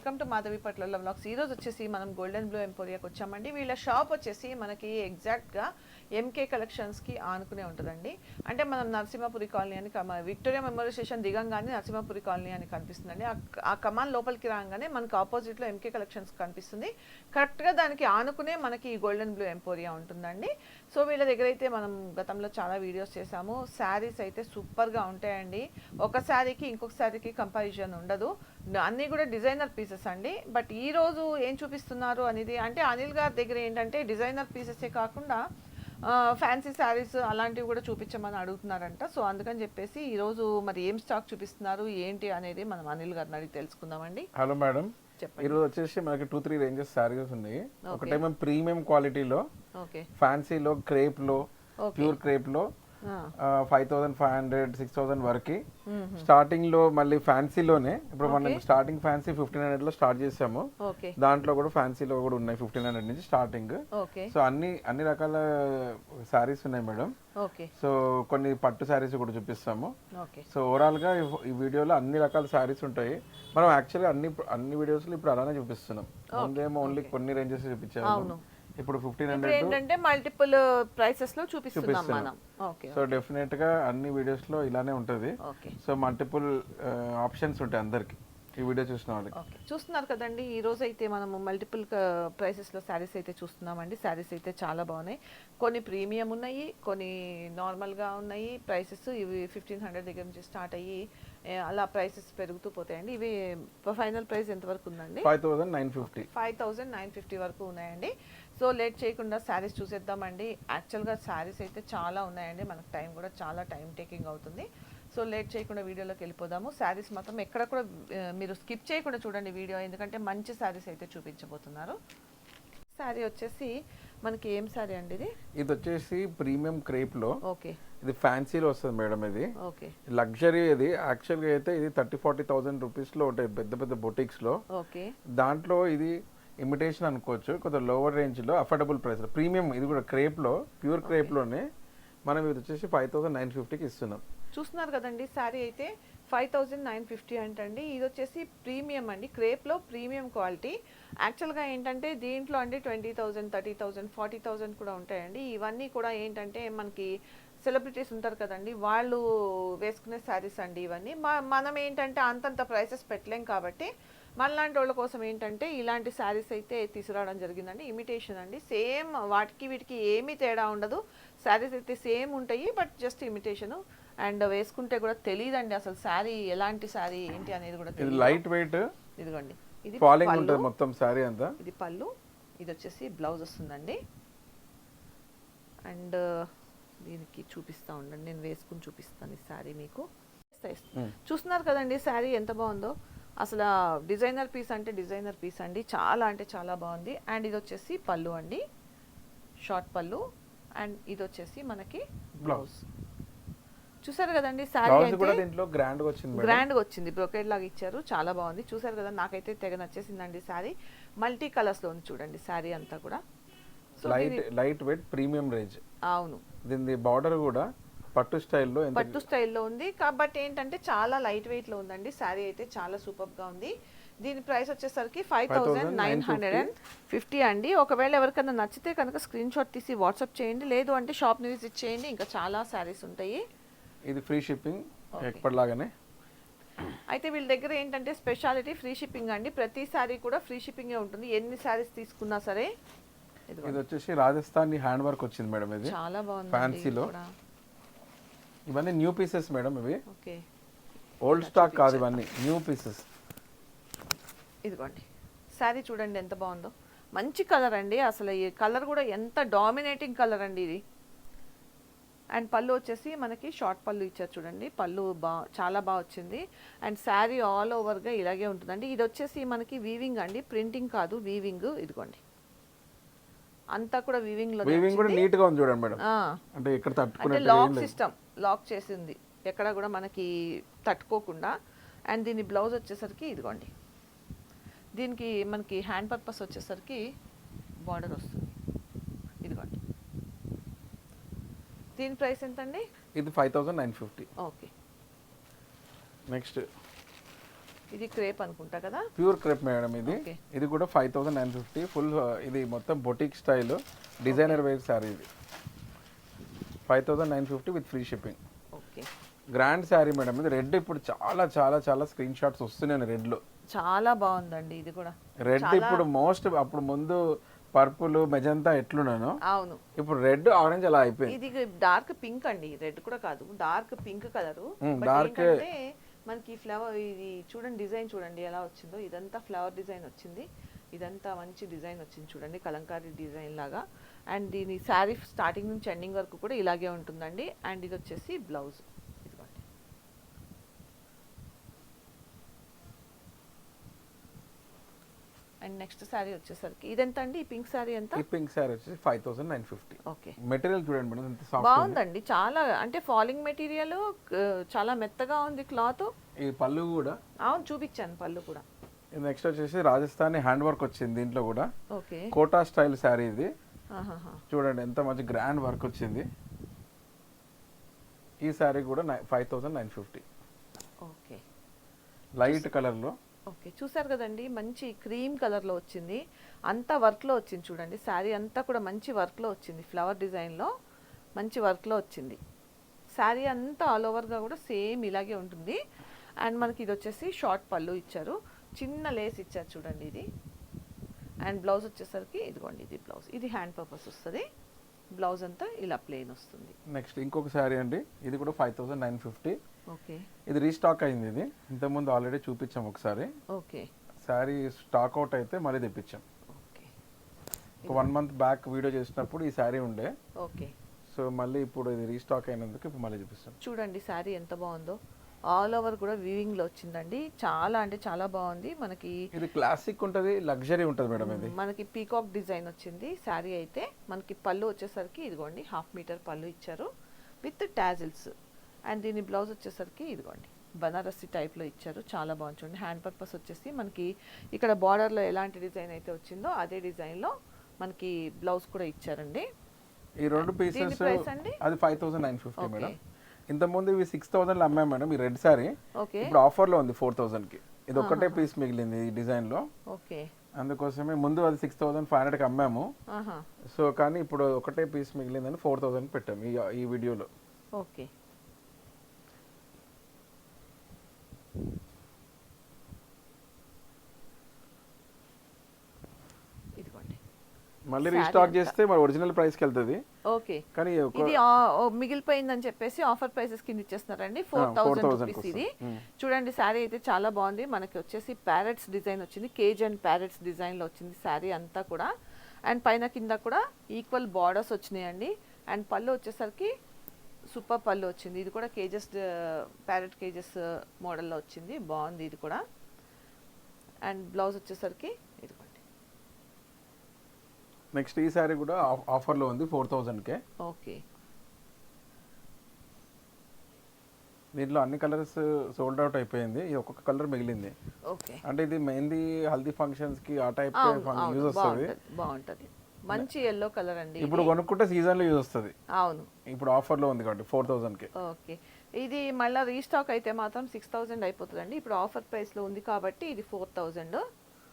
Welcome to Madhavi పట్ల blogs ఈ రోజు వచ్చేసి మనం గోల్డెన్ బ్లూ ఎంపోరియాకి వచ్చామండి. వీళ్ళ షాప్ వచ్చేసి మనకి ఎగ్జాక్ట్గా ఎంకే కలెక్షన్స్కి ఆనుకునే ఉంటుందండి. అంటే మనం నరసింహపురి కాలనీ అని విక్టోరియా మెమోరియల్ స్టేషన్ దిగంగానే నరసింహపురి కాలనీ అని కనిపిస్తుందండి. ఆ- ఆ కమాన్ లోపలికి రాగానే మనకు ఆపోజిట్లో ఎంకే కలెక్షన్స్ కనిపిస్తుంది. కరెక్ట్గా దానికి ఆనుకునే మనకి ఈ గోల్డెన్ బ్లూ ఎంపోరియా ఉంటుందండి. సో వీళ్ళ దగ్గర అయితే మనం గతంలో చాలా వీడియోస్ చేసాము శారీస్ అయితే సూపర్గా ఉంటాయండి. ఒక శారీకి ఇంకొక శారీకి కంపారిజన్ ఉండదు. అన్నీ కూడా డిజైనర్ పీసెస్ అండి. బట్ ఈ రోజు ఏం చూపిస్తున్నారు అనేది అంటే అనిల్ గారి దగ్గర ఏంటంటే డిజైనర్ పీసెసే కాకుండా ఫ్యాన్సీ శారీస్ అలాంటివి కూడా చూపించమని అడుగుతున్నారంట. సో అందుకని చెప్పేసి ఈ రోజు మరి ఏం స్టాక్ చూపిస్తున్నారు ఏంటి అనేది మనం అనిల్ గారిని అడిగి తెలుసుకుందామండి. Hello madam. ఈరోజు వచ్చేసి మనకి టూ త్రీ రేంజెస్ శారీస్ ఉన్నాయి. ఒకటేమో ప్రీమియం క్వాలిటీలో ఓకే. ఫ్యాన్సీలో క్రేప్లో pure క్రేప్లో five thousand five hundred six thousand వరకు. స్టార్టింగ్లో మళ్ళీ ఫ్యాన్సీలోనే ఇప్పుడు మనం స్టార్టింగ్ ఫ్యాన్సీ ఫిఫ్టీన్ హండ్రెడ్లో స్టార్ట్ చేసాము దాంట్లో కూడా ఫ్యాన్సీలో కూడా ఉన్నాయి ఫిఫ్టీన్ హండ్రెడ్ నుంచి స్టార్టింగ్. సో అన్ని అన్ని రకాల శారీస్ ఉన్నాయి మేడం. సో కొన్ని పట్టు శారీస్ కూడా చూపిస్తాము. సో ఓవరాల్గా ఈ- ఈ వీడియోలో అన్ని రకాల శారీస్ ఉంటాయి. మనం యాక్చువల్గా అన్ని అన్ని వీడియోస్లో ఇప్పుడు అలానే చూపిస్తున్నాం. ముందేమో ఓన్లీ కొన్ని రేంజెస్ చూపించాము ఇప్పుడు ఫిఫ్టీన్ హండ్రెడ్ ఏంటంటే మల్టిపుల్ ప్రైసెస్లో చూపిస్తున్నాం మనం. ఓకే సో డెఫినెట్గా అన్ని వీడియోస్లో ఇలానే ఉంటది. సో మల్టిపుల్ ఆప్షన్స్ ఉంటాయి అందరికి. ఈ వీడియో చూసిన వాళ్ళకి. ఓకే. చూస్తున్నారు కదండి ఈ రోజు అయితే మనము మల్టిపుల్ ప్రైసెస్లో శారీస్ అయితే చూస్తున్నామండి. శారీస్ అయితే చాలా బాగున్నాయి. కొన్ని ప్రీమియం ఉన్నాయి కొన్ని నార్మల్గా ఉన్నాయి. ప్రైసెస్ ఇవి ఫిఫ్టీన్ హండ్రెడ్ దగ్గర నుంచి స్టార్ట్ అయ్యి అలా ప్రైసెస్ పెరుగుతూ పోతాయండి. ఇవి ఫైనల్ ప్రైస్ ఎంతవరకు ఉందండి? Five thousand nine fifty five thousand nine fifty వరకు ఉన్నాయండి. సో లేట్ చేయకుండా శారీస్ చూసేద్దామండి. యాక్చువల్గా శారీస్ అయితే చాలా ఉన్నాయండి. మనకు టైం కూడా చాలా టైం టేకింగ్ అవుతుంది. సో లేట్ చేయకుండా వీడియోలోకి వెళ్ళిపోదాము. శారీస్ మాత్రం ఎక్కడ కూడా మీరు స్కిప్ చేయకుండా చూడండి వీడియో. ఎందుకంటే మంచి శారీస్ అయితే చూపించబోతున్నారు. శారీ వచ్చేసి మనకి ఏం శారీ అండి ఇది? ఇది వచ్చేసి ప్రీమియం క్రేప్లో ఓకే. ఇది ఫ్యాన్సీలో వస్తుంది మేడం ఇది. ఓకే. లగ్జరీ ఇది. యాక్చువల్గా అయితే ఇది థర్టీ ఫార్టీ థౌసండ్ రూపీస్లో ఉంటాయి పెద్ద పెద్ద బొటిక్స్లో ఓకే. దాంట్లో ఇది ఇమిటేషన్ అనుకోవచ్చు. కొంచెం లోవర్ రేంజ్లో అఫోర్డబుల్ ప్రైస్ ప్రీమియం ఇది కూడా క్రేప్లో ప్యూర్ క్రేప్లోనే మనం ఇది వచ్చేసి ఫైవ్ థౌసండ్ నైన్ ఫిఫ్టీకి ఇస్తున్నాం. చూస్తున్నారు కదండి శారీ అయితే ఫైవ్ థౌజండ్ నైన్ ఫిఫ్టీ అంటండి. ఇది వచ్చేసి ప్రీమియం అండి. క్రేప్లో ప్రీమియం క్వాలిటీ యాక్చువల్గా ఏంటంటే దీంట్లో అండి twenty thousand thirty thousand forty thousand కూడా ఉంటాయండి. ఇవన్నీ కూడా ఏంటంటే మనకి సెలబ్రిటీస్ ఉంటారు కదండి వాళ్ళు వేసుకునే శారీస్ అండి ఇవన్నీ. మనం ఏంటంటే అంతంత ప్రైసెస్ పెట్టలేం కాబట్టి మనలాంటి వాళ్ళ కోసం ఏంటంటే ఇలాంటి శారీస్ అయితే తీసుకురావడం జరిగిందండి. ఇమిటేషన్ అండి. సేమ్ వాటికి వీటికి ఏమీ తేడా ఉండదు. శారీస్ అయితే సేమ్ ఉంటాయి బట్ జస్ట్ ఇమిటేషన్ అండ్ వేసుకుంటే కూడా తెలియదండి అసలు శారీ ఎలాంటి శారీ ఏంటి అనేది కూడా ఇది లైట్ వెయిట్ ఇదిగోండి. ఇది ఫాలింగ్ ఉంటుంది మొత్తం శారీ అంతా. ఇది పళ్ళు. ఇది వచ్చేసి బ్లౌజ్ వస్తుందండి. అండ్ దీనికి చూపిస్తా ఉండండి. నేను వేసుకుని చూపిస్తాను ఈ శారీ మీకు. చూస్తున్నారు కదండి శారీ ఎంత బాగుందో. అసలు డిజైనర్ పీస్ అంటే డిజైనర్ పీస్ అండి. చాలా అంటే చాలా బాగుంది. అండ్ ఇది వచ్చేసి పళ్ళు అండి. షార్ట్ పళ్ళు. అండ్ ఇది వచ్చేసి మనకి బ్లౌజ్. చూసారు కదండి శారీ కూడా దీంట్లో గ్రాండ్గా వచ్చింది గ్రాండ్ వచ్చింది. బ్రొకేట్ లాగా ఇచ్చారు. చాలా బాగుంది. చూసారు కదా నాకైతే తెగ నచ్చేసిందండి శారీ. మల్టీ కలర్స్లో ఉంది చూడండి శారీ అంతా కూడా. Light light weight premium range అవును. దీని బార్డర్ కూడా పట్టు స్టైల్లో పట్టు స్టైల్లో ఉంది. కాబట్టి ఏంటంటే చాలా లైట్ వెయిట్లో ఉందండి. శారీ అయితే చాలా సూపర్గా ఉంది. దీని ప్రైస్ వచ్చేసరికి five thousand nine hundred and fifty అండి. ఒకవేళ ఎవరికైనా నచ్చితే కనుక స్క్రీన్ షాట్ తీసి వాట్సాప్ చేయండి. లేదు అంటే షాప్ని విజిట్ చేయండి. ఇంకా చాలా శారీస్ ఉంటాయి. ఇది ఫ్రీ షిప్పింగ్ ఎప్పటిలాగానే. అయితే వీళ్ళ దగ్గర ఏంటంటే స్పెషాలిటీ ఫ్రీ షిప్పింగ్ అండి. ప్రతి శారీ కూడా ఫ్రీ షిప్పింగే ఉంటుంది. ఎన్ని శారీస్ తీసుకున్నా సరే. ఇది వచ్చేసి రాజస్థాన్ హ్యాండ్ వర్క్ వచ్చింది మేడం ఇది. చాలా బాగుంది ఫ్యాన్సీలో ఇవన్నీ న్యూ పీసెస్ మేడం ఇవి. ఓకే ఓల్డ్ స్టాక్ కాదు ఇవన్నీ న్యూ పీసెస్ ఇదిగోండి. శారీ చూడండి ఎంత బాగుందో. మంచి కలర్ అండి. అసలు ఈ కలర్ కూడా ఎంత డామినేటింగ్ కలర్ అండి ఇది. అండ్ పళ్ళు వచ్చేసి మనకి షార్ట్ పళ్ళు ఇచ్చారు చూడండి. పళ్ళు బా చాలా బాగా వచ్చింది. అండ్ శారీ ఆల్ ఓవర్గా ఇలాగే ఉంటుందండి. ఇది వచ్చేసి మనకి వీవింగ్ అండి. ప్రింటింగ్ కాదు వీవింగ్ ఇదిగోండి. అంతా కూడా వీవింగ్లో వీవింగ్ కూడా నీట్గా ఉంది చూడండి మేడం అంటే ఇక్కడ తట్టుకునే లాక్ సిస్టమ్ లాక్ చేసింది. ఎక్కడ కూడా మనకి తట్టుకోకుండా. అండ్ దీని బ్లౌజ్ వచ్చేసరికి ఇదిగోండి. దీనికి మనకి హ్యాండ్ పర్పస్ వచ్చేసరికి బార్డర్ వస్తుంది. ఇదిగోండి. దీని ప్రైస్ ఎంతండి? ఇది five thousand nine fifty. Okay. Next. ఇది క్రేప్ అనుకుంటా కదా? ప్యూర్ క్రేప్ మేడం ఇది. ఇది కూడా five thousand nine fifty. Full ఇది మొత్తం boutique style. Designer wear sari ఇది. Five thousand nine fifty with free shipping. Okay. Grand sari madam ఇది రెడ్ ఇప్పుడు చాలా చాలా చాలా స్క్రీన్ షాట్స్ వస్తున్నాయి రెడ్లో. చాలా బాగుందండి ఇది కూడా. రెడ్ ఇప్పుడు మోస్ట్ అప్పుడు ముందు పర్పుల్ మెజంతా ఎట్లున్నాను అవును. ఇప్పుడు రెడ్ ఆరెంజ్ అలా అయిపోయింది. ఇది డార్క్ పింక్ అండి రెడ్ కూడా కాదు డార్క్ పింక్ కలర్. dark- మనకి ఫ్లవర్ ఇది చూడండి డిజైన్ చూడండి ఎలా వచ్చిందో. ఇదంతా ఫ్లవర్ డిజైన్ వచ్చింది. ఇదంతా మంచి డిజైన్ వచ్చింది చూడండి కలంకారీ డిజైన్ లాగా. అండ్ దీని శారీ స్టార్టింగ్ నుంచి ఎండింగ్ వరకు కూడా ఇలాగే ఉంటుందండి. అండ్ ఇది వచ్చేసి బ్లౌజ్ ఇదిగోండి. అండ్ నెక్స్ట్ శారీ వచ్చేసరికి ఇదెంత అండి ఈ పింక్ శారీ ఎంత? ఈ పింక్ శారీ వచ్చేసి five thousand nine fifty okay material చూడండి మేడం ఎంత సాఫ్ట్ బాగుందండి. చాలా అంటే ఫాలింగ్ మెటీరియల్ చాలా మెత్తగా ఉంది క్లాత్ ఈ పళ్ళు కూడా. అవును చూపించాను పళ్ళు కూడా. నెక్స్ట్ వచ్చేసి రాజస్థానీ హ్యాండ్ వర్క్ వచ్చింది దీంట్లో కూడా. ఓకే కోటా స్టైల్ శారీ ఇది. చూడండి ఎంత మంచి గ్రాండ్ వర్క్ వచ్చింది. ఈ శారీ కూడా five thousand nine fifty okay. Light కలర్లో ఓకే చూసారు కదండి మంచి క్రీమ్ కలర్లో వచ్చింది. అంతా వర్క్లో వచ్చింది చూడండి శారీ అంతా కూడా మంచి వర్క్లో వచ్చింది. ఫ్లవర్ డిజైన్లో మంచి వర్క్లో వచ్చింది. శారీ అంతా ఆల్ ఓవర్గా కూడా సేమ్ ఇలాగే ఉంటుంది. అండ్ మనకి ఇది వచ్చేసి షార్ట్ పళ్ళు ఇచ్చారు. చిన్న లేస్ ఇచ్చారు చూడండి ఇది. అండ్ బ్లౌజ్ వచ్చేసరికి ఇదిగోండి ఇది బ్లౌజ్ ఇది హ్యాండ్ పర్పస్ వస్తుంది. బ్లౌజ్ అంతా ఇలా ప్లెయిన్ వస్తుంది. నెక్స్ట్ ఇంకొక శారీ అండి. ఇది కూడా five thousand nine fifty okay. ఇది రీస్టాక్ అయింది ఇది. ఇంతకుముందు ఆల్రెడీ చూపించాం ఒకసారి. ఓకే. శారీ స్టాక్ అవుట్ అయితే మళ్ళీ తెప్పించాం. ఓకే. ఒక వన్ మంత్ బ్యాక్ వీడియో చేసినప్పుడు ఈ శారీ ఉండే. ఓకే. సో మళ్ళీ ఇప్పుడు ఇది రీస్టాక్ అయినందుకు ఇప్పుడు మళ్ళీ చూపిస్తాం. చూడండి శారీ ఎంత బాగుందో. ఆల్ ఓవర్ కూడా వీవింగ్లో వచ్చిందండి. చాలా అంటే చాలా బాగుంది. మనకి ఇది క్లాసిక్ ఉంటుంది లగ్జరీ ఉంటుంది మేడం ఇది. మనకి పీకాక్ డిజైన్ వచ్చింది శారీ అయితే. మనకి పళ్ళు వచ్చేసరికి ఇదిగోండి హాఫ్ మీటర్ పళ్ళు ఇచ్చారు విత్ టాజిల్స్. అండ్ దీని బ్లౌజ్ వచ్చేసరికి ఇదిగోండి బనారసి టైప్లో ఇచ్చారు చాలా బాగుంది చూడండి. హ్యాండ్ పర్పస్ వచ్చేసి మనకి ఇక్కడ బార్డర్లో ఎలాంటి డిజైన్ అయితే వచ్చిందో అదే డిజైన్లో మనకి బ్లౌజ్ కూడా ఇచ్చారండి. ఈ రెండు పీసెస్? అది five thousand nine fifty. Madam. ఇంతకుముందు ఇవి సిక్స్ థౌసండ్ అమ్మాం మేడం ఈ రెడ్ సారీ ఇప్పుడు ఆఫర్లో ఉంది ఫోర్కి. ఇది ఒక్కటే పీస్ మిగిలింది ఈ డిజైన్లో. ఓకే. అందుకోసమే ముందు అది సిక్స్ థౌసండ్ ఫైవ్ హండ్రెడ్కి అమ్మాము. సో కానీ ఇప్పుడు ఒకటే పీస్ మిగిలిందని ఫోర్ థౌసండ్ పెట్టాము ఈ ఈ వీడియోలో ఓకే ఇదిగోండి మళ్ళీ రీస్టాక్. చేస్తే మరి ఒరిజినల్ ప్రైస్కి వెళ్తుంది. ఓకే. కానీ ఇది మిగిలిపోయిందని చెప్పేసి ఆఫర్ ప్రైసెస్ కింద ఇచ్చేస్తున్నారండి. Four thousand 4,000 rupees. ఇది. Hmm. చూడండి శారీ అయితే చాలా బాగుంది. మనకి వచ్చేసి ప్యారెట్స్ డిజైన్ వచ్చింది. కేజ్ అండ్ ప్యారెట్స్ డిజైన్లో వచ్చింది శారీ అంతా కూడా. అండ్ పైన కింద కూడా ఈక్వల్ బార్డర్స్ వచ్చినాయండి. అండ్ పళ్ళు వచ్చేసరికి సూపర్ పళ్ళు వచ్చింది. ఇది కూడా కేజెస్ ప్యారెట్ కేజెస్ మోడల్లో వచ్చింది. బాగుంది ఇది కూడా. అండ్ బ్లౌజ్ వచ్చేసరికి నెక్స్ట్ ఈ సారీ కూడా ఆఫ్- ఆఫర్లో ఉంది ఫోర్ కే ఓకే. దీంట్లో అన్ని కలర్స్ సోల్డ్ అవుట్ అయిపోయింది. ఇది ఒక్కొక్క కలర్ మిగిలింది. ఓకే. అంటే ఇది మెహందీ హల్దీ ఫంక్షన్స్కి ఆ టైప్ యూజ్ వస్తుంది. బాగుంటది మంచి ఎల్లో కలర్ అండి ఇప్పుడు కొనుక్కుంటే సీజన్లో యూజ్ వస్తుంది. అవును. ఇప్పుడు ఆఫర్లో ఉంది కాబట్టి ఫోర్కి ఓకే. ఇది మళ్ళీ రీస్టాక్ అయితే మాత్రం సిక్స్ థౌజండ్ అయిపోతుందండి. ఇప్పుడు ఆఫర్ ప్రైస్లో ఉంది కాబట్టి ఇది ఫోర్ థౌజండ్.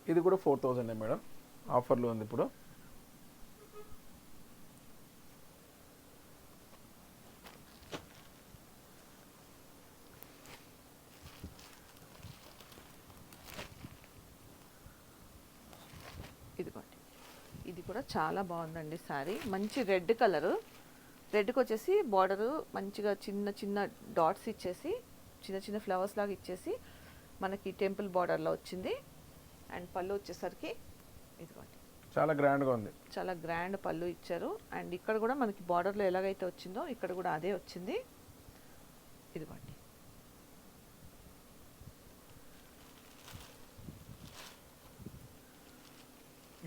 ఇది కూడా ఫోర్ థౌసండ్ మేడం. ఆఫర్లో ఉంది ఇప్పుడు ఇదిగోండి ఇది కూడా చాలా బాగుందండి శారీ. మంచి రెడ్ కలరు. రెడ్కి వచ్చేసి బార్డరు మంచిగా చిన్న చిన్న డాట్స్ ఇచ్చేసి చిన్న చిన్న ఫ్లవర్స్ లాగా ఇచ్చేసి మనకి టెంపుల్ బార్డర్లో వచ్చింది. అండ్ పళ్ళు వచ్చేసరికి ఇదిగోండి. చాలా గ్రాండ్గా ఉంది. చాలా గ్రాండ్ పళ్ళు ఇచ్చారు. అండ్ ఇక్కడ కూడా మనకి బార్డర్లో ఎలాగైతే వచ్చిందో ఇక్కడ కూడా అదే వచ్చింది. ఇదిగోండి.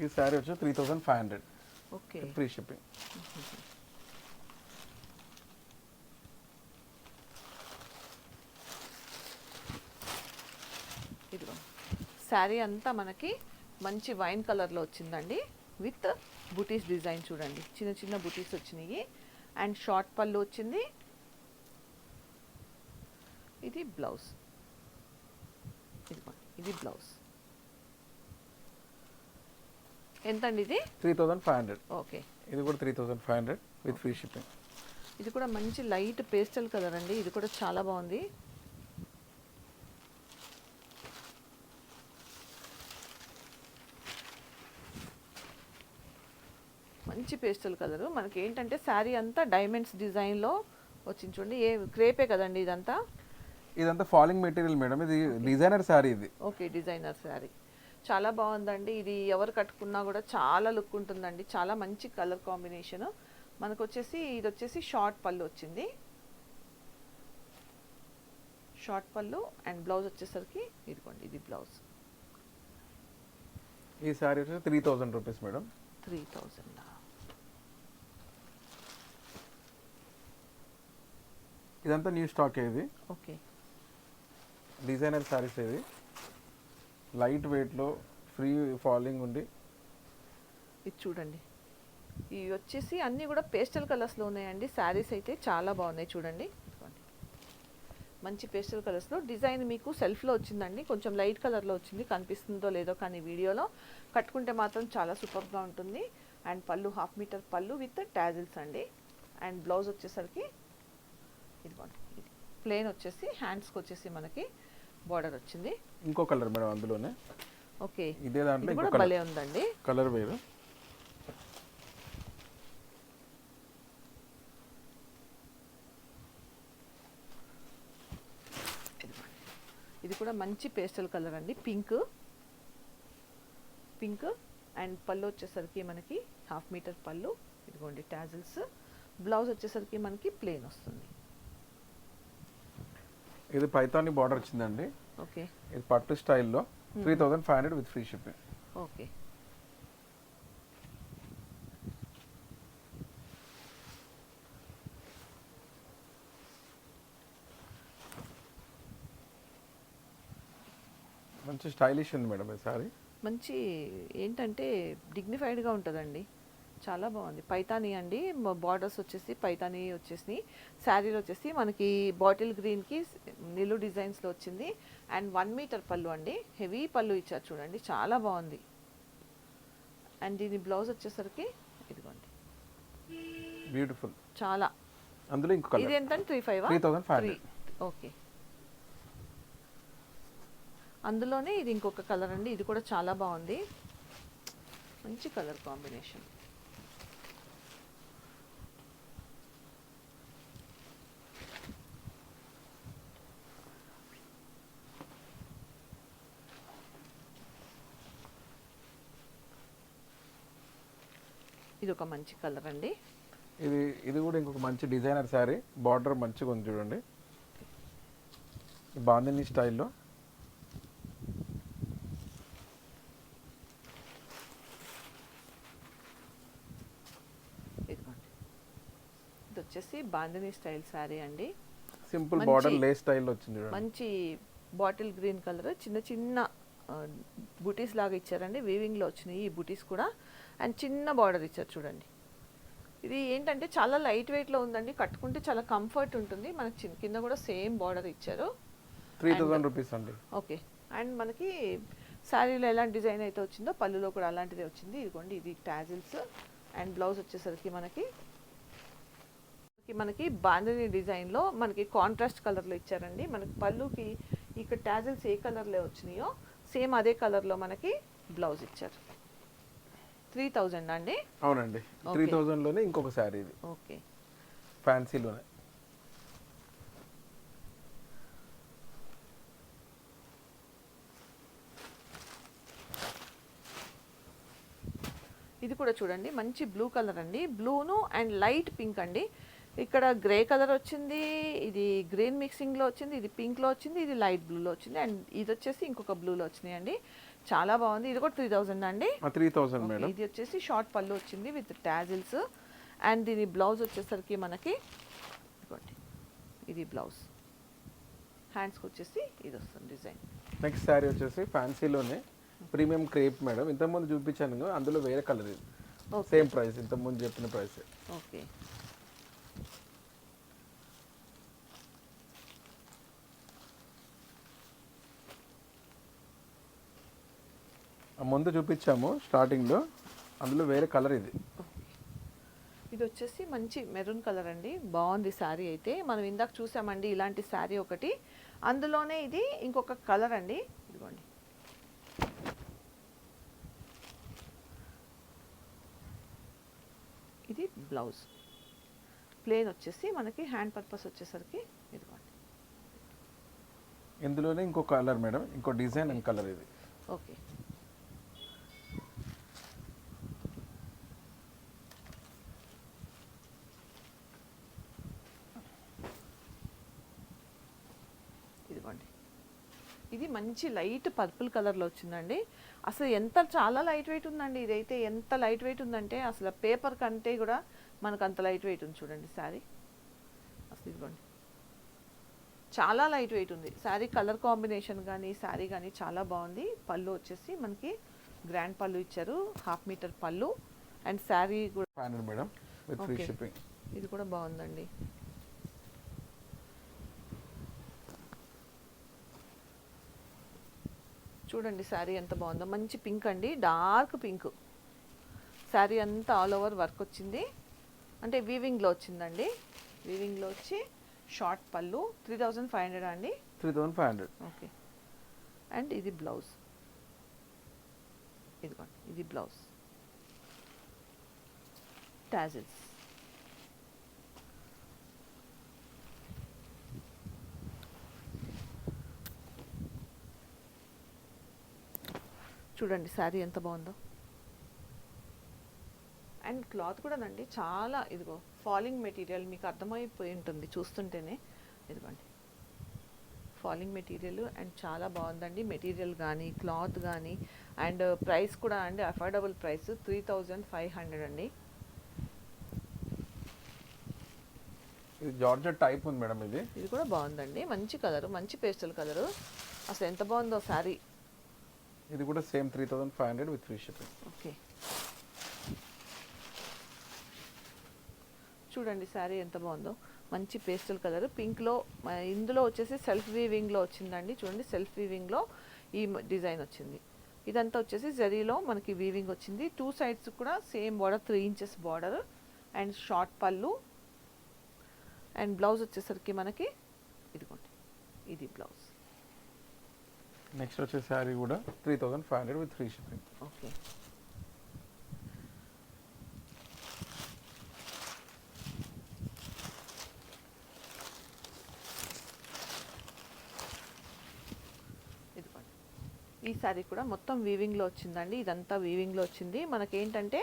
ఈ శారీ వచ్చి three thousand five hundred okay. Free shipping ఇదిగో. శారీ అంతా మనకి మంచి వైన్ కలర్లో వచ్చిందండి. విత్ బుటీస్ డిజైన్ చూడండి. చిన్న చిన్న బుటీస్ వచ్చినాయి. అండ్ షార్ట్ పళ్ళు వచ్చింది. ఇది బ్లౌజ్. ఇది బ్లౌజ్. ఎంత అండి ఇది? Three thousand five hundred. Okay. ఇది కూడా three thousand five hundred with free shipping. ఇది కూడా మంచి లైట్ పేస్టల్ కలర్ అండి. ఇది కూడా చాలా బాగుంది. మంచి పేస్టల్ కలర్. మనకి ఏంటంటే శారీ అంతా డైమండ్స్ డిజైన్లో వచ్చింది చూడండి. ఏ క్రేపే కదండి ఇదంతా? ఇదంతా ఫాలింగ్ మెటీరియల్ మేడం. ఇది డిజైనర్ శారీ ఇది. Okay designer sari. చాలా బాగుందండి. ఇది ఎవరు కట్టుకున్నా కూడా చాలా లుక్ ఉంటుందండి. చాలా మంచి కలర్ కాంబినేషన్. మనకు వచ్చేసి ఇది వచ్చేసి షార్ట్ పళ్ళు వచ్చింది. షార్ట్ పళ్ళు అండ్ బ్లౌజ్ వచ్చేసరికి ఇదిగోండి ఇది బ్లౌజ్. ఈ శారీ వచ్చేసి three thousand rupees madam. Three thousand ఇదంతా న్యూ స్టాక్ ఇది. ఓకే. డిజైనర్ శారీస్ ఇది. లైట్ వెయిట్లో ఫ్రీ ఫాలింగ్ ఉండి ఇది చూడండి. ఇవి వచ్చేసి అన్నీ కూడా పేస్టల్ కలర్స్లో ఉన్నాయండి. శారీస్ అయితే చాలా బాగున్నాయి చూడండి. మంచి పేస్టల్ కలర్స్లో డిజైన్ మీకు సెల్ఫ్లో వచ్చిందండి. కొంచెం లైట్ కలర్లో వచ్చింది. కనిపిస్తుందో లేదో కానీ వీడియోలో కట్టుకుంటే మాత్రం చాలా సూపర్గా ఉంటుంది. అండ్ పళ్ళు హాఫ్ మీటర్ పళ్ళు విత్ టాజిల్స్ అండి. అండ్ బ్లౌజ్ వచ్చేసరికి ఇదిగోండి. ఇది ప్లేన్ వచ్చేసి హ్యాండ్స్కి వచ్చేసి మనకి బార్డర్ వచ్చింది. ఇంకో కలర్ మేడం అందులోనే. ఓకే. ఇదే దాంట్లో కూడా కలర్. భలే ఉందండి. కలర్ వేరు. ఇది కూడా మంచి పేస్టల్ కలర్ అండి. పింక్. పింక్ అండ్ పళ్ళు వచ్చేసరికి మనకి హాఫ్ మీటర్ పళ్ళు. ఇదిగోండి టాజిల్స్. బ్లౌజ్ వచ్చేసరికి మనకి ప్లెయిన్ వస్తుంది. ఇది పైతాని బార్డర్ వచ్చిందండి ఓకే. ఇది పట్టు స్టైల్లో three thousand five hundred with free shipping okay. మంచి స్టైలిష్ ఉంది మేడం ఈ సారీ మంచి ఏంటంటే డిగ్నిఫైడ్గా ఉంటుందండి. చాలా బాగుంది. పైతానీ అండి. బార్డర్స్ వచ్చేసి పైతానీ వచ్చేసి శారీలో వచ్చేసి మనకి బాటిల్ గ్రీన్కి నిలు డిజైన్స్లో వచ్చింది. అండ్ వన్ మీటర్ పళ్ళు అండి. హెవీ పళ్ళు ఇచ్చారు చూడండి. చాలా బాగుంది. అండ్ దీని బ్లౌజ్ వచ్చేసరికి ఇదిగోండి. బ్యూటిఫుల్ చాలా. అందులో ఇంకో ఇది ఎంత త్రీ ఫైవ్ 3500. ఓకే అందులోనే ఇది ఇంకొక కలర్ అండి. ఇది కూడా చాలా బాగుంది. మంచి కలర్ కాంబినేషన్ ఇది ఒక మంచి కలర్ అండి. ఇది ఇది కూడా ఇంకొక మంచి డిజైనర్ శారీ. బార్డర్ మంచిగా ఉంది చూడండి. బాందిని స్టైల్లో. ఇది వచ్చేసి బాందిని స్టైల్ శారీ అండి. సింపుల్ బార్డర్ లే స్టైల్లో వచ్చింది చూడండి. మంచి బాటిల్ గ్రీన్ కలర్. చిన్న చిన్న బుటీస్ లాగా ఇచ్చారండి. వీవింగ్లో వచ్చినాయి ఈ బుటీస్ కూడా. అండ్ చిన్న బార్డర్ ఇచ్చారు చూడండి. ఇది ఏంటంటే చాలా లైట్ వెయిట్లో ఉందండి. కట్టుకుంటే చాలా కంఫర్ట్ ఉంటుంది. మనకి చిన్న కింద కూడా సేమ్ బార్డర్ ఇచ్చారు. త్రీ థౌజండ్ రూపీస్ అండి. ఓకే. అండ్ మనకి శారీలో ఎలాంటి డిజైన్ అయితే వచ్చిందో పళ్ళులో కూడా అలాంటిదే వచ్చింది. ఇదిగోండి ఇది టాజిల్స్ అండ్ బ్లౌజ్ వచ్చేసరికి మనకి మనకి- మనకి బాంధని డిజైన్లో మనకి కాంట్రాస్ట్ కలర్లో ఇచ్చారండి. మనకి పళ్ళుకి ఇక్కడ టాజిల్స్ ఏ కలర్లో వచ్చినాయో సేమ్ అదే కలర్లో మనకి బ్లౌజ్ ఇచ్చారు. త్రీ థౌజండ్ అండి? అవునండి. త్రీ. థౌజండ్లోనే ఇంకొక శారీ ఇది. ఓకే. ఫ్యాన్సీలోనే. ఇది కూడా చూడండి మంచి బ్లూ కలర్ అండి. బ్లూను అండ్ లైట్ పింక్ అండి. ఇక్కడ గ్రే కలర్ వచ్చింది ఇది గ్రీన్ మిక్సింగ్లో వచ్చింది ఇది పింక్లో వచ్చింది ఇది లైట్ బ్లూలో వచ్చింది అండ్ ఇది వచ్చేసి ఇంకొక బ్లూలో వచ్చినాయి అండి చాలా బాగుంది. ఇది కూడా త్రీ థౌజండ్ అండి. Three thousand madam. ఇది వచ్చేసి షార్ట్ పళ్ళు వచ్చింది విత్ టాజిల్స్. అండ్ దీని బ్లౌజ్ వచ్చేసరికి మనకి ఇదిగోండి. ఇది బ్లౌజ్. హ్యాండ్స్కి వచ్చేసి ఇది వస్తుంది డిజైన్. నెక్స్ట్ శారీ వచ్చేసి ఫ్యాన్సీలోనే ప్రీమియం క్రేప్ మేడం. ఇంతకుముందు చూపించాను అందులో వేరే కలర్ ఇది. సేమ్ ప్రైస్ ఇంతకుముందు చెప్పిన ప్రైస్ ఓకే ముందు చూపించాము స్టార్టింగ్లో. అందులో వేరే కలర్ ఇది. ఇది వచ్చేసి మంచి మెరూన్ కలర్ అండి. బాగుంది శారీ అయితే. మనం ఇందాక చూసామండి ఇలాంటి శారీ ఒకటి. అందులోనే ఇది ఇంకొక కలర్ అండి. ఇదిగోండి. ఇది బ్లౌజ్. ప్లేన్ వచ్చేసి మనకి హ్యాండ్ పర్పస్ వచ్చేసరికి ఇదిగోండి. ఇందులోనే ఇంకో కలర్ మేడం. ఇంకో డిజైన్ అండ్ కలర్ ఇది. ఓకే ఇదిగోండి ఇది మంచి లైట్ పర్పుల్ కలర్లో వచ్చిందండి. అసలు ఎంత చాలా లైట్ వెయిట్ ఉందండి ఇదైతే. ఎంత లైట్ వెయిట్ ఉందంటే అసలు పేపర్ కంటే కూడా మనకు అంత లైట్ వెయిట్ ఉంది చూడండి శారీ. అసలు ఇదిగోండి. చాలా లైట్ వెయిట్ ఉంది. శారీ కలర్ కాంబినేషన్ కానీ శారీ కానీ చాలా బాగుంది. పళ్ళు వచ్చేసి మనకి గ్రాండ్ పళ్ళు ఇచ్చారు. హాఫ్ మీటర్ పళ్ళు అండ్ శారీ కూడా మేడం. ఇది కూడా బాగుందండి. చూడండి శారీ ఎంత బాగుందో. మంచి పింక్ అండి డార్క్ పింక్. శారీ అంతా ఆల్ ఓవర్ వర్క్ వచ్చింది. అంటే వీవింగ్లో వచ్చిందండి. వీవింగ్లో వచ్చి షార్ట్ పళ్ళు త్రీ థౌజండ్ ఫైవ్ హండ్రెడ్ అండి. Three thousand five hundred. Okay. And ఇది బ్లౌజ్. ఇదిగోండి ఇది బ్లౌజ్. టాజిల్స్ చూడండి శారీ ఎంత బాగుందో. అండ్ క్లాత్ కూడానండి చాలా ఇదిగో ఫాలింగ్ మెటీరియల్ మీకు అర్థమైపోయి ఉంటుంది చూస్తుంటేనే. ఇదిగోండి. ఫాలింగ్ మెటీరియల్ అండ్ చాలా బాగుందండి. మెటీరియల్ కానీ క్లాత్ కానీ అండ్ ప్రైస్ కూడా అండి affordable price three thousand five hundred అండి. ఇది జార్జెట్ టైప్ ఉంది మేడం ఇది. ఇది కూడా బాగుందండి. మంచి కలర్ మంచి పేస్టల్ కలరు. అసలు ఎంత బాగుందో శారీ. ఇది కూడా same three thousand five hundred with free shipping okay చూడండి శారీ ఎంత బాగుందో. మంచి పేస్టల్ కలర్. పింక్లో ఇందులో వచ్చేసి సెల్ఫ్ వీవింగ్లో వచ్చిందండి. చూడండి సెల్ఫ్ వీవింగ్లో ఈ డిజైన్ వచ్చింది. ఇదంతా వచ్చేసి జరీలో మనకి వీవింగ్ వచ్చింది. టూ సైడ్స్ కూడా same border three inches border and short పళ్ళు. అండ్ బ్లౌజ్ వచ్చేసరికి మనకి ఇదిగోండి ఇది బ్లౌజ్ నెక్స్ట్ వచ్చే శారీ కూడా three thousand five hundred with free shipping okay ఈ శారీ కూడా మొత్తం వీవింగ్లో వచ్చిందండి. ఇదంతా వీవింగ్లో వచ్చింది. మనకేంటంటే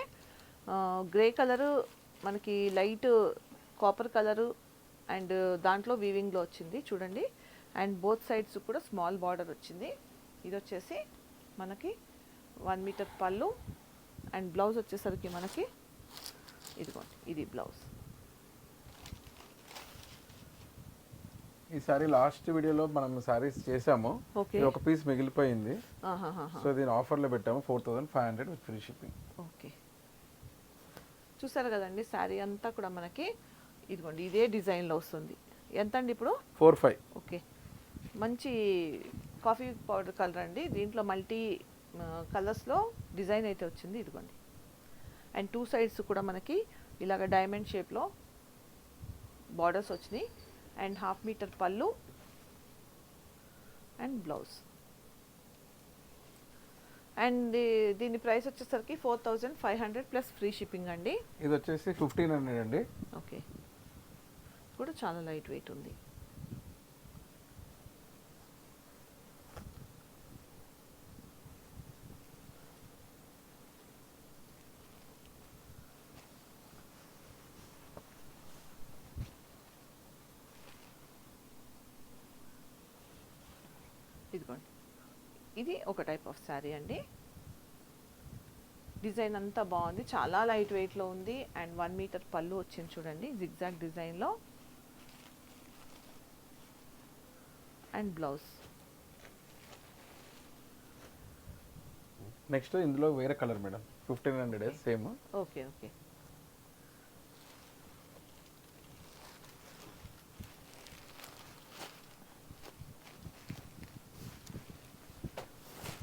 గ్రే కలరు మనకి లైట్ కాపర్ కలరు అండ్ దాంట్లో వీవింగ్లో వచ్చింది. చూడండి. అండ్ బోత్ సైడ్స్ కూడా స్మాల్ బార్డర్ వచ్చింది. ఇది వచ్చేసి మనకి వన్ మీటర్ పళ్ళు అండ్ బ్లౌజ్ వచ్చేసరికి మనకి ఇదిగోండి ఇది బ్లౌజ్. ఈ సారీ లాస్ట్ వీడియోలో మనం సారీస్ చేసాము. ఒక పీస్ మిగిలిపోయింది. సో దీని ఆఫర్లో పెట్టాము four thousand five hundred with free shipping. Okay. చూసారు కదండి శారీ అంతా కూడా మనకి ఇదిగోండి ఇదే డిజైన్లో వస్తుంది. ఎంత అండి ఇప్పుడు? Four five. ఓకే. మంచి కాఫీ పౌడర్ కలర్ అండి. దీంట్లో మల్టీ కలర్స్లో డిజైన్ అయితే వచ్చింది. ఇదిగోండి. అండ్ టూ సైడ్స్ కూడా మనకి ఇలాగ డైమండ్ షేప్లో బార్డర్స్ వచ్చినాయి. అండ్ హాఫ్ మీటర్ పళ్ళు అండ్ బ్లౌజ్. అండ్ దీని ప్రైస్ వచ్చేసరికి four thousand five hundred plus free shipping అండి. ఇది వచ్చేసి ఫిఫ్టీన్ హండ్రెడ్ అండి. ఓకే. కూడా చాలా లైట్ వెయిట్ ఉంది. ఇదిగోండి. ఇది ఒక టైప్ ఆఫ్ శారీ అండి. డిజైన్ అంతా బాగుంది. చాలా లైట్ వెయిట్లో ఉంది. అండ్ వన్ మీటర్ పళ్ళు వచ్చింది చూడండి. జిగ్జాగ్ డిజైన్లో అండ్ బ్లౌజ్. నెక్స్ట్ ఇందులో వేరే colour madam. Fifteen hundred same. Okay okay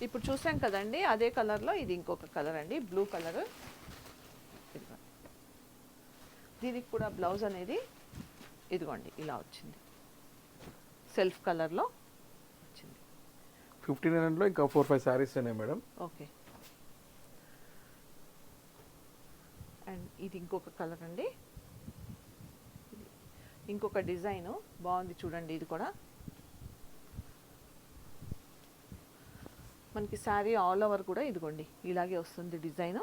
ఇప్పుడు చూసాం కదండి అదే కలర్లో ఇది ఇంకొక కలర్ అండి బ్లూ కలర్. దీనికి కూడా బ్లౌజ్ అనేది ఇదిగోండి ఇలా వచ్చింది. సెల్ఫ్ కలర్లో వచ్చింది. ఫిఫ్టీన్ హండ్రెడ్లో ఇంకా ఫోర్ ఫైవ్ శారీస్ ఉన్నాయి మేడం. ఓకే. అండ్ ఇది ఇంకొక కలర్ అండి. ఇంకొక డిజైన్. బాగుంది చూడండి ఇది కూడా. మనకి శారీ ఆల్ ఓవర్ కూడా ఇదిగోండి ఇలాగే వస్తుంది డిజైన్.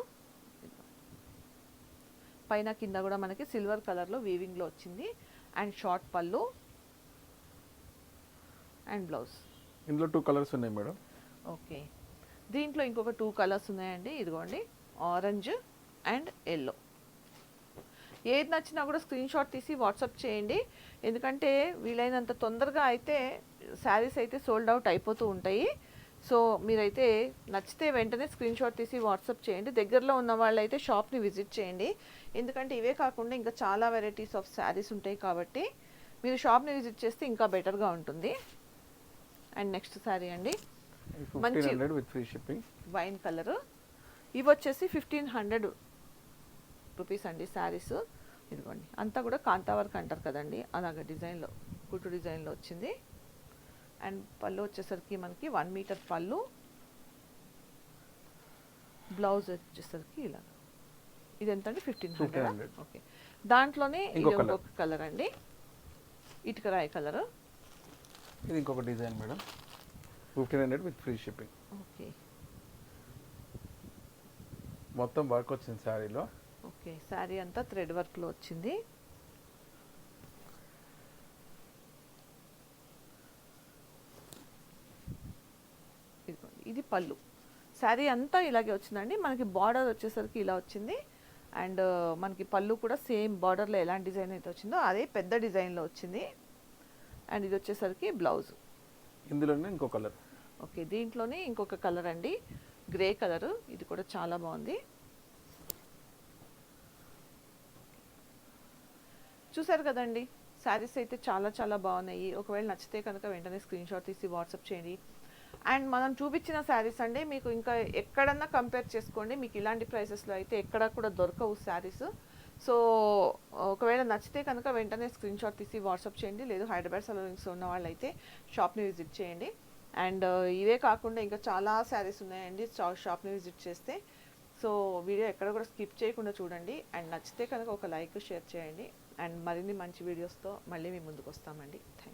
పైన కింద కూడా మనకి సిల్వర్ కలర్లో వీవింగ్లో వచ్చింది. అండ్ షార్ట్ పళ్ళు. అండ్ బ్లౌజ్ ఇందులో టూ కలర్స్ ఉన్నాయి మేడం. ఓకే దీంట్లో ఇంకొక టూ కలర్స్ ఉన్నాయండి. ఇదిగోండి ఆరెంజ్ అండ్ ఎల్లో ఏది నచ్చినా కూడా స్క్రీన్ షాట్ తీసి వాట్సాప్ చేయండి. ఎందుకంటే వీలైనంత తొందరగా అయితే శారీస్ అయితే సోల్డ్ అవుట్ అయిపోతూ ఉంటాయి. సో మీరైతే నచ్చితే వెంటనే స్క్రీన్ షాట్ తీసి వాట్సాప్ చేయండి. దగ్గరలో ఉన్న వాళ్ళైతే షాప్ని విజిట్ చేయండి. ఎందుకంటే ఇవే కాకుండా ఇంకా చాలా వెరైటీస్ ఆఫ్ శారీస్ ఉంటాయి కాబట్టి మీరు షాప్ని విజిట్ చేస్తే ఇంకా బెటర్గా ఉంటుంది. అండ్ నెక్స్ట్ శారీ అండి. మంచి- వైన్ కలర్. ఇవి వచ్చేసి ఫిఫ్టీన్ హండ్రెడ్ రూపీస్ అండి శారీస్. ఇదిగోండి. అంతా కూడా కాంతా వర్క్ అంటారు కదండి. అలాగ డిజైన్లో కుట్టు డిజైన్లో వచ్చింది. అండ్ పళ్ళు వచ్చేసరికి మనకి వన్ మీటర్ పళ్ళు బ్లౌజ్ వచ్చేసరికి ఇలా. ఇది ఎంత అండి ఫిఫ్టీన్ హండ్రెడ్ 1500. ఓకే దాంట్లోనే ఇది. ఇంకొక కలర్ అండి. ఇటుక రాయి కలర్ ఇది ఇంకొక design madam. Fifteen hundred with free shipping okay మొత్తం వర్క్ వచ్చింది శారీలో ఓకే శారీ అంతా థ్రెడ్ వర్క్లో వచ్చింది ఇదిగోండి ఇది పళ్ళు. శారీ అంతా ఇలాగే వచ్చిందండి. మనకి బార్డర్ వచ్చేసరికి ఇలా వచ్చింది. అండ్ మనకి పళ్ళు కూడా సేమ్ బార్డర్లో ఎలాంటి డిజైన్ అయితే వచ్చిందో అదే పెద్ద డిజైన్లో వచ్చింది. అండ్ ఇది వచ్చేసరికి బ్లౌజ్. ఇందులోనే ఇంకో కలర్. ఓకే దీంట్లోనే ఇంకొక కలర్ అండి. Grey colour. ఇది కూడా చాలా బాగుంది. చూసారు కదండి? శారీస్ అయితే చాలా చాలా బాగున్నాయి. ఒకవేళ నచ్చితే కనుక వెంటనే స్క్రీన్ షాట్ తీసి వాట్సాప్ చేయండి. అండ్ మనం చూపించిన శారీస్ అండి మీకు ఇంకా ఎక్కడన్నా కంపేర్ చేసుకోండి మీకు ఇలాంటి ప్రైసెస్లో అయితే ఎక్కడ కూడా దొరకవు శారీస్. సో ఒకవేళ నచ్చితే కనుక వెంటనే స్క్రీన్ షాట్ తీసి వాట్సాప్ చేయండి లేదు హైదరాబాద్ సలూన్స్ ఉన్న వాళ్ళైతే షాప్ని విజిట్ చేయండి. అండ్ ఇవే కాకుండా ఇంకా చాలా శారీస్ ఉన్నాయండి షాప్ని విజిట్ చేస్తే. సో వీడియో ఎక్కడ కూడా స్కిప్ చేయకుండా చూడండి. అండ్ నచ్చితే కనుక ఒక లైక్ షేర్ చేయండి. అండ్ మరిన్ని మంచి వీడియోస్తో మళ్ళీ మీ ముందుకు వస్తామండి. Thank you